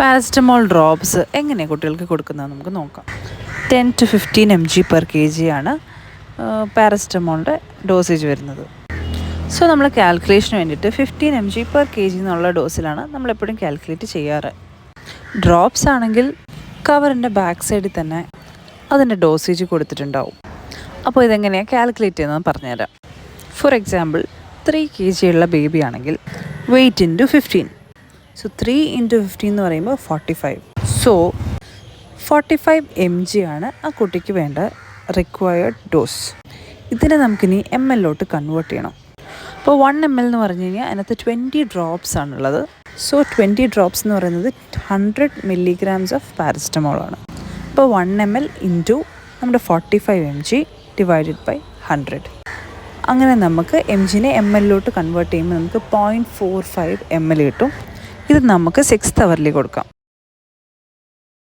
Paracetamol drops എങ്ങനെയാണ് കുട്ടികൾക്ക് കൊടുക്കുന്നത് നമുക്ക് നോക്കാം. Ten to fifteen M G per K G ആണ് പാരസ്റ്റമോളിന്റെ ഡോസേജ് വരുന്നത്. സോ നമ്മൾ കാൽക്കുലേഷന് വേണ്ടിയിട്ട് fifteen M G per K G എന്നുള്ള ഡോസിലാണ് നമ്മളെപ്പോഴും കാൽക്കുലേറ്റ് ചെയ്യാറ്. ഡ്രോപ്സ് ആണെങ്കിൽ കവറിന്റെ ബാക്ക് സൈഡിൽ തന്നെ അതിന്റെ ഡോസേജ് കൊടുത്തിട്ടുണ്ടാവും. അപ്പോൾ ഇതെങ്ങനെയാണ് കാൽക്കുലേറ്റ് ചെയ്യുന്നത് പറഞ്ഞുതരാം. For example three K G ഉള്ള ബേബി ആണെങ്കിൽ weight into fifteen so three into fifteen എന്ന് പറയുമ്പോൾ forty five so forty five M G ആണ് ആ കുട്ടിക്ക് വേണ്ട റിക്വയർഡ് ഡോസ് ഇതിനെ നമുക്കിനി എം എല്ലോട്ട് കൺവേർട്ട് ചെയ്യണം. അപ്പോൾ വൺ എം എൽ എന്ന് പറഞ്ഞു കഴിഞ്ഞാൽ അതിനകത്ത് ട്വന്റി ഡ്രോപ്സ് ആണുള്ളത്. സോ ട്വന്റി ഡ്രോപ്സ് എന്ന് പറയുന്നത് ഹൺഡ്രഡ് മില്ലിഗ്രാംസ് ഓഫ് പാരസ്റ്റമോളാണ് അപ്പോൾ വൺ എം എൽ ഇന്റു നമ്മുടെ forty five M G divided by hundred അങ്ങനെ നമുക്ക് എം ജിനെ എം എല്ലിലോട്ട് കൺവേർട്ട് ചെയ്യുമ്പോൾ നമുക്ക് point four five M L കിട്ടും. ഇത് നമുക്ക് സിക്സ് അവറിൽ കൊടുക്കാം.